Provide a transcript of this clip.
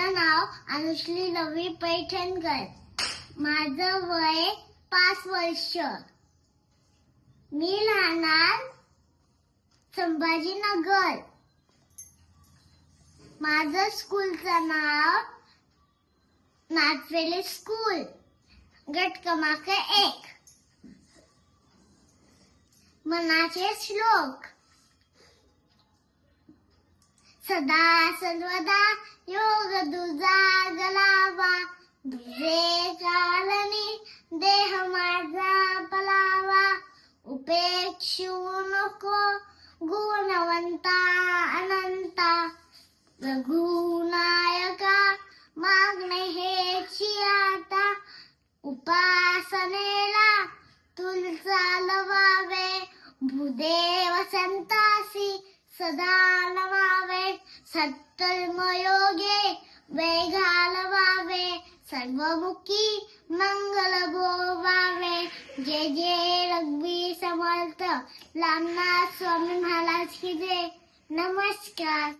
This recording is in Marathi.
नाव अनुश्री रवी पैठणकर. माझं वय पाच वर्ष. मी राहणार संभाजीनगर. माझं स्कूलचं नाव नाथवेली स्कूल. गट क्रमांक एक. मनाचे श्लोक. सदा सर्वदा योग तुझा गलावा तुझे कालनी देह माझा पलावा उपेक्षू नको गुणवंता अनंता. रघुनायका मागणे हे आता. उपासनेला तुलचा लवावे. भूदेव सदा नमावे सत्कर्मयोगे वे घालवावे सर्वमुखी मंगल गोवावे जे जय रघुवीर समर्थ रामनाथ स्वामी महाराज की जय नमस्कार